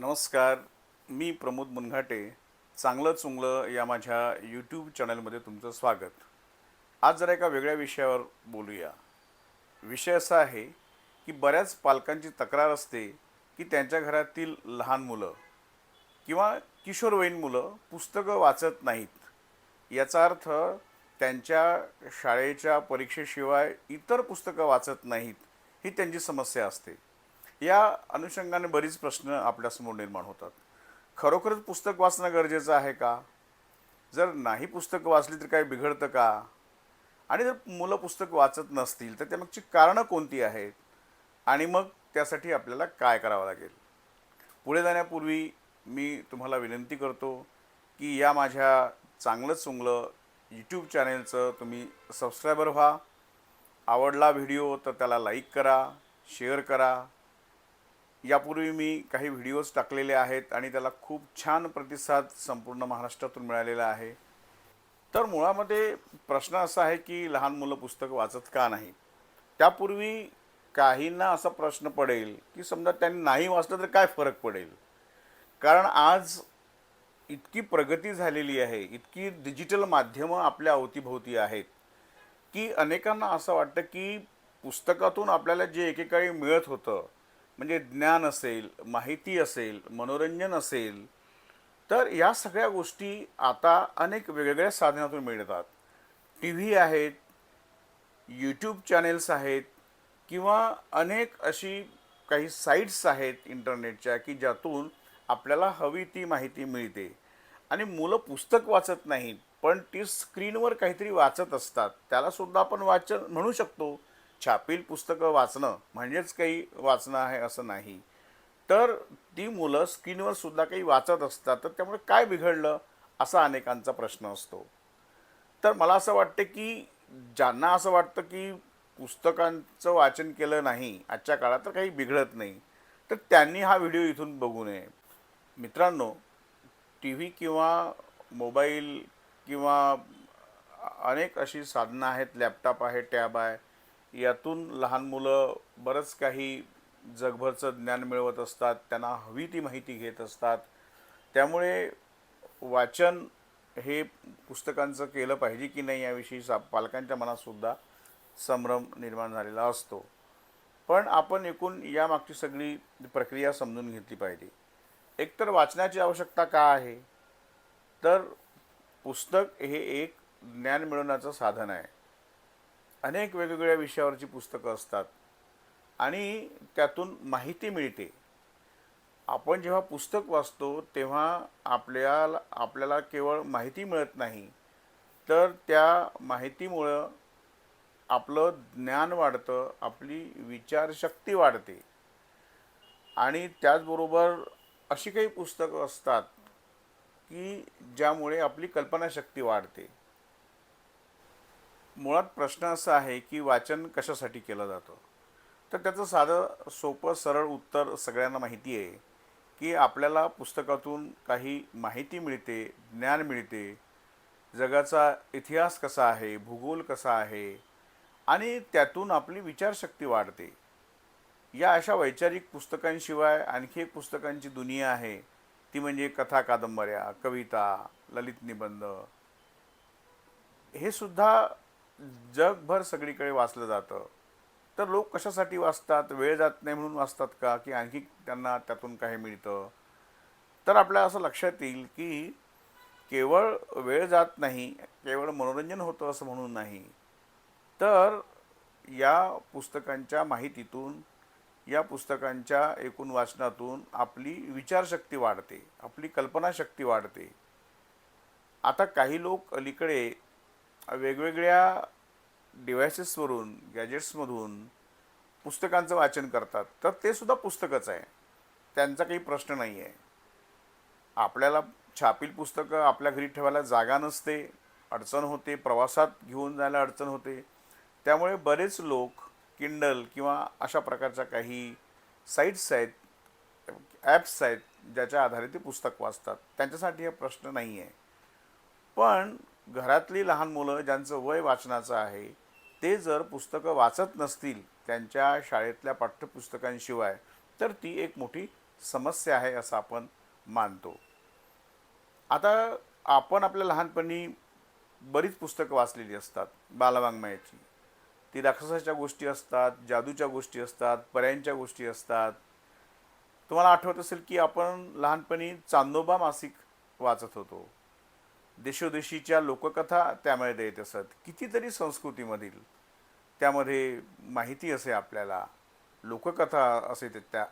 नमस्कार मी प्रमोद मुनघाटे चांगलं चुंगलं या माझ्या यूट्यूब चॅनलमध्ये तुमचं स्वागत. आज जरा एका वेगळ्या विषयावर बोलूया. विषय असा आहे की बऱ्याच पालकांची तक्रार असते की त्यांच्या घरातील लहान मुलं किंवा किशोरवयीन मुलं पुस्तकं वाचत नाहीत. याचा अर्थ त्यांच्या शाळेच्या परीक्षेशिवाय इतर पुस्तकं वाचत नाहीत ही त्यांची समस्या असते. या अनुषंगाने बरीच प्रश्न आपल्यासमोर निर्माण होतात. खरोखरच पुस्तक वाचणं गरजेचं आहे का? जर नाही पुस्तकं वाचली तर काय बिघडतं का? आणि जर मुलं पुस्तक वाचत नसतील तर त्यामागची कारणं कोणती आहेत? आणि मग त्यासाठी आपल्याला काय करावं लागेल? पुढे जाण्यापूर्वी मी तुम्हाला विनंती करतो की या माझ्या चांगलं चुंगलं यूट्यूब चॅनेलचं तुम्ही सबस्क्रायबर व्हा. आवडला व्हिडिओ तर त्याला लाईक करा शेअर करा. यापूर्वी मी काही व्हिडिओज टाकलेले आहेत आणि त्याला खूप छान प्रतिसाद संपूर्ण महाराष्ट्रातून मिळालेला आहे. तर मुळामध्ये प्रश्न असा आहे की लहान मुलं पुस्तकं वाचत का नाही? त्यापूर्वी काहींना असा प्रश्न पडेल की समजा त्यांनी नाही वाचलं तर काय फरक पडेल? कारण आज इतकी प्रगती झालेली आहे इतकी डिजिटल माध्यमं आपल्या अवतीभोवती आहेत की अनेकांना असं वाटतं की पुस्तकातून आपल्याला जे एकेकाळी मिळत होतं म्हणजे ज्ञान असेल माहिती असेल मनोरंजन असेल तर या सगळ्या गोष्टी आता अनेक वेगवेगळ्या साधनातून मिळतात. टी व्ही आहेत यूट्यूब चॅनेल्स आहेत किंवा अनेक अशी काही साईट्स आहेत इंटरनेटच्या की ज्यातून आपल्याला हवी ती माहिती मिळते. आणि मुलं पुस्तक वाचत नाहीत पण ती स्क्रीनवर काहीतरी वाचत असतात. त्यालासुद्धा आपण वाचन म्हणू शकतो. छापील पुस्तकं वाचणं म्हणजेच काही वाचणं आहे असं नाही. तर ती मुलं स्क्रीनवर सुद्धा काही वाचत असतात तर त्यामुळे काय बिघडलं असा अनेकांचा प्रश्न असतो. तर मला असं वाटतं की ज्यांना असं वाटतं की पुस्तकांचं वाचन केलं नाही आजच्या काळात तर काही बिघडत नाही. तर त्यांनी हा व्हिडिओ इथून बघू नये. मित्रांनो टी व्ही किंवा मोबाईल किंवा अनेक अशी साधनं आहेत लॅपटॉप आहे टॅब आहे यातून लहान मुलं बरंच काही जगभरचं ज्ञान मिळवत असतात त्यांना हवी ती माहिती घेत असतात. त्यामुळे वाचन हे पुस्तकांचं केलं पाहिजे की नाही याविषयी सा पालकांच्या मनातसुद्धा संभ्रम निर्माण झालेला असतो. पण आपण एकूण यामागची सगळी प्रक्रिया समजून घेतली पाहिजे. एकतर वाचनाची आवश्यकता का आहे? तर पुस्तक हे एक ज्ञान मिळवण्याचं साधन आहे. अनेक वेगवेगळ्या विषयावरची पुस्तकं असतात. आणि त्यातून माहिती मिळते. आपण जेव्हा पुस्तक वाचतो तेव्हा आपल्याला आपल्याला केवळ माहिती मिळत नाही. तर त्या माहितीमुळं आपलं ज्ञान वाढतं आपली विचारशक्ती वाढते. आणि त्याचबरोबर अशी काही पुस्तकं असतात की ज्यामुळे आपली कल्पनाशक्ती वाढते. मुळात प्रश्न असा आहे की वाचन कशासाठी केलं जातं? तर त्याचं साधं सोपं सरळ उत्तर सगळ्यांना माहिती आहे की आपल्याला पुस्तकातून काही माहिती मिळते ज्ञान मिळते. जगाचा इतिहास कसा आहे भूगोल कसा आहे आणि त्यातून आपली विचारशक्ती वाढते. या अशा वैचारिक पुस्तकांशिवाय आणखी एक पुस्तकांची दुनिया आहे. ती म्हणजे कथा कादंबऱ्या कविता ललित निबंध. हे सुद्धा जगभर सगळीकडे वाचलं जातं. तर लोक कशासाठी वाचतात? वेळ जात नाही म्हणून वाचतात का? की आणखी त्यांना त्यातून काही मिळतं? तर आपल्या असं लक्षात येईल की केवळ वेळ जात नाही केवळ मनोरंजन होतं असं म्हणून नाही. तर या पुस्तकांच्या माहितीतून या पुस्तकांच्या एकूण वाचनातून आपली विचारशक्ती वाढते आपली कल्पनाशक्ती वाढते. आता काही लोक अलीकडे वेगवेगळ्या डिव्हायसेसवरून गॅजेट्समधून पुस्तकांचं वाचन करतात. तर ते सुद्धा पुस्तकच आहे. त्यांचा काही प्रश्न नाही आहे आपल्याला छापील पुस्तकं आपल्या घरी ठेवायला जागा नसते. अडचण होते. प्रवासात घेऊन जायला अडचण होते. त्यामुळे बरेच लोक किंडल किंवा अशा प्रकारच्या काही साईट्स आहेत ॲप्स आहेत ज्याच्या आधारे ते पुस्तक वाचतात. त्यांच्यासाठी हा प्रश्न नाही आहे पण घरातली लहान मुलं ज्यांचं वय वाचनाचं आहे ते जर पुस्तकं वाचत नसतील त्यांच्या शाळेतल्या पाठ्यपुस्तकांशिवाय तर ती एक मोठी समस्या आहे असं आपण मानतो. आता आपण आपल्या लहानपणी बरीच पुस्तकं वाचलेली असतात बालवाङ्मयाची. ती राक्षसाच्या गोष्टी असतात जादूच्या गोष्टी असतात पर्यांच्या गोष्टी असतात. तुम्हाला आठवत असेल की आपण लहानपणी चांदोबा मासिक वाचत होतो. देशोदेशीच्या लोककथा त्यामध्ये येत असत. कितीतरी संस्कृतीमधील त्यामध्ये माहिती असे आपल्याला लोककथा असे ते त्या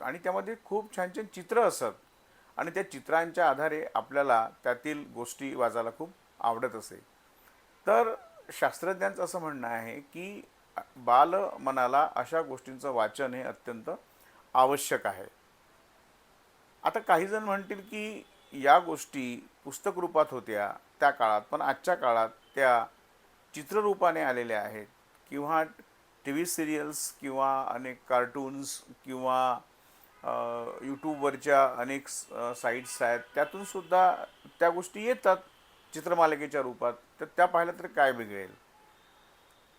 आणि त्यामध्ये खूप छान छान चित्र असत. आणि त्या चित्रांच्या आधारे आपल्याला त्यातील गोष्टी वाचायला खूप आवडत असे. तर शास्त्रज्ञांचं असं म्हणणं आहे की बाल मनाला अशा गोष्टींचं वाचन हे अत्यंत आवश्यक आहे. आता काही जण म्हणतील की या गोष्टी पुस्तक रूपात होत्या त्या काळात पण आजच्या काळात त्या चित्ररूपाने आलेल्या आहेत. किंवा टी व्ही सिरियल्स किंवा अनेक कार्टून्स किंवा यूट्यूबवरच्या अनेक साईट्स आहेत. त्यातून सुद्धा त्या गोष्टी येतात चित्रमालिकेच्या रूपात. तर त्या पाहिल्या तर काय बिघडेल?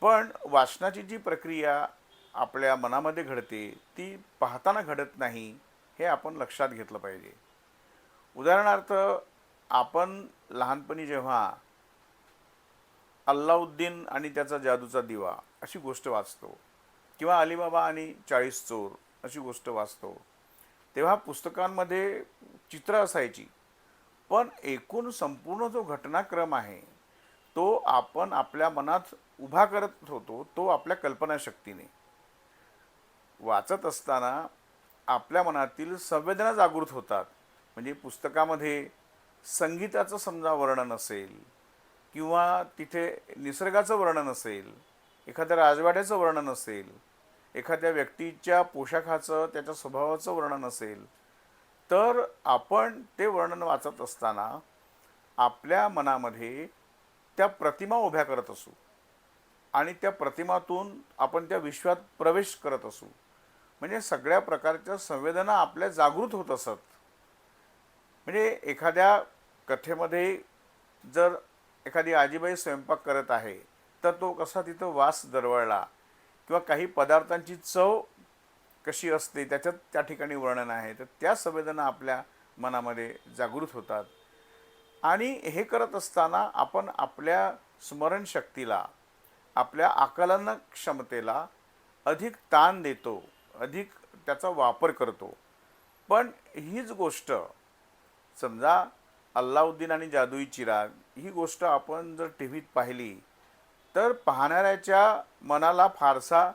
पण वाचनाची जी प्रक्रिया आपल्या मनामध्ये घडते ती पाहताना घडत नाही हे आपण लक्षात घेतलं पाहिजे. उदाहरणार्थ आपण लहानपणी जेव्हा अल्लाउद्दीन आणि त्याचा जादूचा दिवा अशी गोष्ट वाचतो किंवा अलिबाबा आणि चाळीस चोर अशी गोष्ट वाचतो तेव्हा पुस्तकांमध्ये चित्र असायची. पण एकूण संपूर्ण जो घटनाक्रम आहे तो आपण आपल्या मनात उभा करत होतो तो आपल्या कल्पनाशक्तीने. वाचत असताना आपल्या मनातील संवेदना जागृत होतात. म्हणजे पुस्तकामध्ये संगीताचं समजा वर्णन असेल किंवा तिथे निसर्गाचं वर्णन असेल एखाद्या राजवाड्याचं वर्णन असेल एखाद्या व्यक्तीच्या पोशाखाचं त्याच्या स्वभावाचं वर्णन असेल तर आपण ते वर्णन वाचत असताना आपल्या मनामध्ये त्या प्रतिमा उभ्या करत असू आणि त्या प्रतिमातून आपण त्या विश्वात प्रवेश करत असू. म्हणजे सगळ्या प्रकारच्या संवेदना आपल्या जागृत होत असत. म्हणजे एखाद्या कथेमध्ये जर एखादी आजीबाई स्वयंपाक करत आहे तर तो कसा तिथं वास दरवळला? किंवा काही पदार्थांची चव कशी असते? त्याच्यात त्या ठिकाणी वर्णन आहे. तर त्या संवेदना आपल्या मनामध्ये जागृत होतात. आणि हे करत असताना आपण आपल्या स्मरणशक्तीला आपल्या आकलन क्षमतेला अधिक ताण देतो अधिक त्याचा वापर करतो. पण हीच गोष्ट समजा अल्लाउद्दीन आणि जादुई चिराग ही गोष्ट आपण जर टी व्हीत पाहिली तर पाहणाऱ्याच्या मनाला फारसा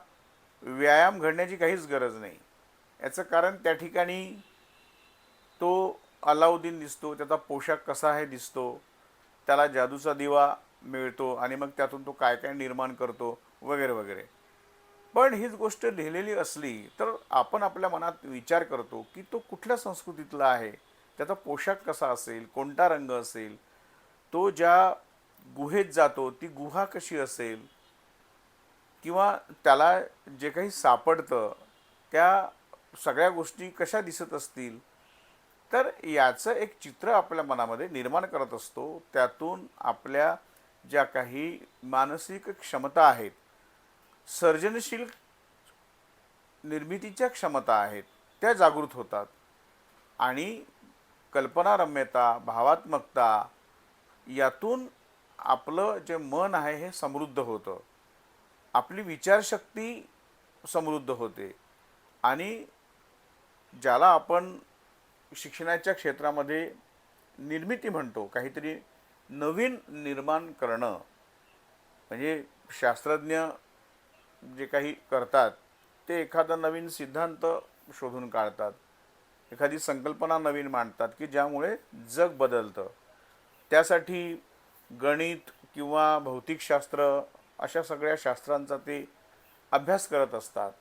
व्यायाम घडण्याची काहीच गरज नाही. याचं कारण त्या ठिकाणी तो अलाउद्दीन दिसतो त्याचा पोशाख कसा आहे दिसतो त्याला जादूचा दिवा मिळतो आणि मग त्यातून तो काय काय निर्माण करतो वगैरे वगैरे. पण हीच गोष्ट लिहिलेली असली तर आपण आपल्या मनात विचार करतो की तो कुठल्या संस्कृतीतला आहे? त्याचा पोशाख कसा असेल कोणता रंग असेल तो ज्या गुहेत जातो ती गुहा कशी असेल किंवा त्याला जे काही सापडतं त्या सगळ्या गोष्टी कशा दिसत असतील तर याचं एक चित्र आपल्या मनामध्ये निर्माण करत असतो. त्यातून आपल्या ज्या काही मानसिक क्षमता आहेत सर्जनशील निर्मितीच्या क्षमता आहेत त्या जागृत होतात. आणि कल्पनारम्यता भावात्मकता यातून आपलं जे मन आहे हे समृद्ध होतं. आपली विचारशक्ती समृद्ध होते. आणि ज्याला आपण शिक्षणाच्या क्षेत्रामध्ये निर्मिती म्हणतो काहीतरी नवीन निर्माण करणं म्हणजे शास्त्रज्ञ जे काही करतात ते एखादा नवीन सिद्धांत शोधून काढतात. एखादी संकल्पना नवीन मांडतात की ज्यामुळे जग बदलतं. त्यासाठी गणित किंवा भौतिकशास्त्र अशा सगळ्या शास्त्रांचा ते अभ्यास करत असतात.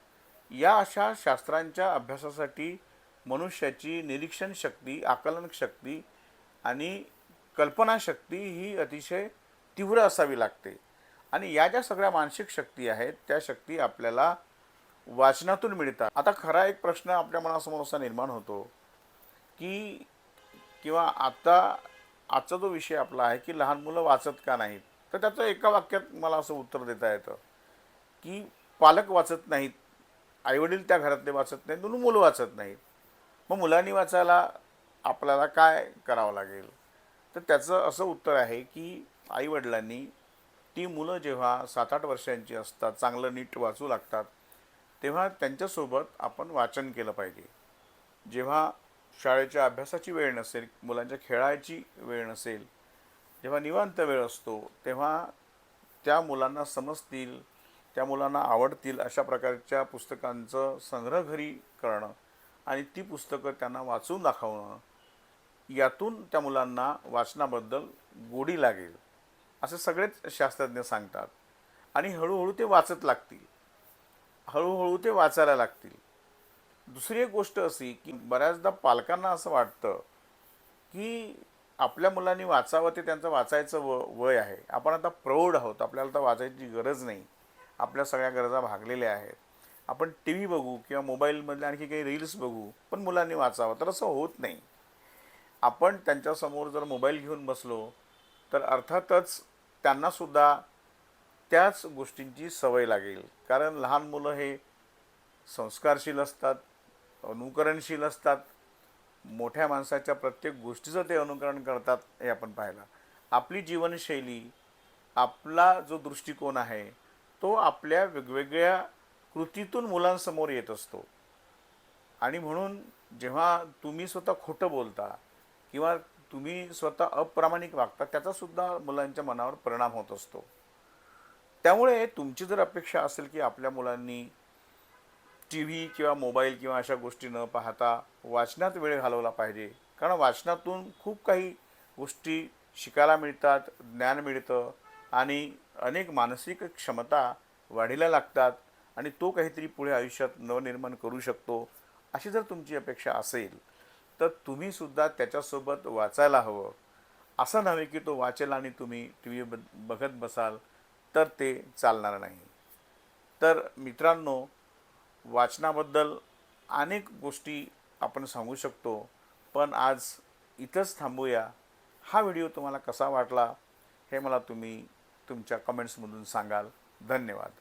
या अशा शास्त्रांच्या अभ्यासासाठी मनुष्याची निरीक्षण शक्ती आकलन शक्ती आणि कल्पनाशक्ती ही अतिशय तीव्र असावी लागते. आणि या ज्या सगळ्या मानसिक शक्ती आहेत त्या शक्ती आपल्याला वाचनातून मिळतात. आता खरा एक प्रश्न आपल्या मनासमोर असा निर्माण होतो की किंवा आता आजचा जो विषय आपला आहे की लहान मुलं वाचत का नाहीत? तर त्याचं एका वाक्यात मला असं उत्तर देता येतं की पालक वाचत नाहीत आईवडील त्या घरातले वाचत नाहीत म्हणून मुलं वाचत नाहीत. मग मुलांनी वाचायला आपल्याला काय करावं लागेल? तर त्याचं असं उत्तर आहे की आईवडिलांनी ती मुलं जेव्हा सात आठ वर्षांची असतात चांगलं नीट वाचू लागतात तेव्हा त्यांच्यासोबत आपण वाचन केलं पाहिजे. जेव्हा शाळेच्या अभ्यासाची वेळ नसेल मुलांच्या खेळायची वेळ नसेल जेव्हा निवांत वेळ असतो तेव्हा त्या मुलांना समजतील त्या मुलांना आवडतील अशा प्रकारच्या पुस्तकांचं संग्रह घरी करणं आणि ती पुस्तकं त्यांना वाचून दाखवणं यातून त्या मुलांना वाचनाबद्दल गोडी लागेल. असे सगळेच शास्त्रज्ञ सांगतात. आणि हळूहळू ते वाचत लागतील. हळूहळू ते वाचायला लागतील. दुसरी एक गोष्ट अशी की बऱ्याचदा पालकांना असं वाटतं की आपल्या मुलांनी वाचावं ते त्यांचं वाचायचं व वय आहे. आपण आता प्रौढ आहोत. आपल्याला तर वाचायची गरज नाही. आपल्या सगळ्या गरजा भागलेल्या आहेत. आपण टी व्ही बघू किंवा मोबाईलमधले आणखी काही रील्स बघू पण मुलांनी वाचावं. तर असं होत नाही. आपण त्यांच्यासमोर जर मोबाईल घेऊन बसलो तर अर्थातच त्यांनासुद्धा त्याच गोष्टींची सवय लागेल. कारण लहान मुलं हे संस्कारशील असतात अनुकरणशील असतात. मोठ्या माणसाच्या प्रत्येक गोष्टीचं ते अनुकरण करतात हे आपण पाहिलं. आपली जीवनशैली आपला जो दृष्टिकोन आहे तो आपल्या वेगवेगळ्या कृतीतून मुलांसमोर येत असतो. आणि म्हणून जेव्हा तुम्ही स्वतः खोटं बोलता किंवा तुम्ही स्वतः अप्रामाणिक वागता त्याचासुद्धा मुलांच्या मनावर परिणाम होत असतो. त्यामुळे तुमची जर अपेक्षा असेल की आपल्या मुलांनी टी व्ही किंवा मोबाईल किंवा अशा गोष्टी न पाहता वाचनात वेळ घालवला पाहिजे. कारण वाचनातून खूप काही गोष्टी शिकायला मिळतात ज्ञान मिळतं आणि अनेक मानसिक क्षमता वाढीला लागतात आणि तो काहीतरी पुढे आयुष्यात नवनिर्माण करू शकतो अशी जर तुमची अपेक्षा असेल तर तुम्हीसुद्धा त्याच्यासोबत वाचायला हवं. असं नव्हे की तो वाचेल आणि तुम्ही टी व्ही बघत बसाल. तर ते चालणार नाही. तर मित्रांनो वाचनाबद्दल अनेक गोष्टी आपण सांगू शकतो पण आज इथंच थांबूया. हा व्हिडिओ तुम्हाला कसा वाटला हे मला तुम्ही तुमच्या कमेंट्समधून सांगाल. धन्यवाद.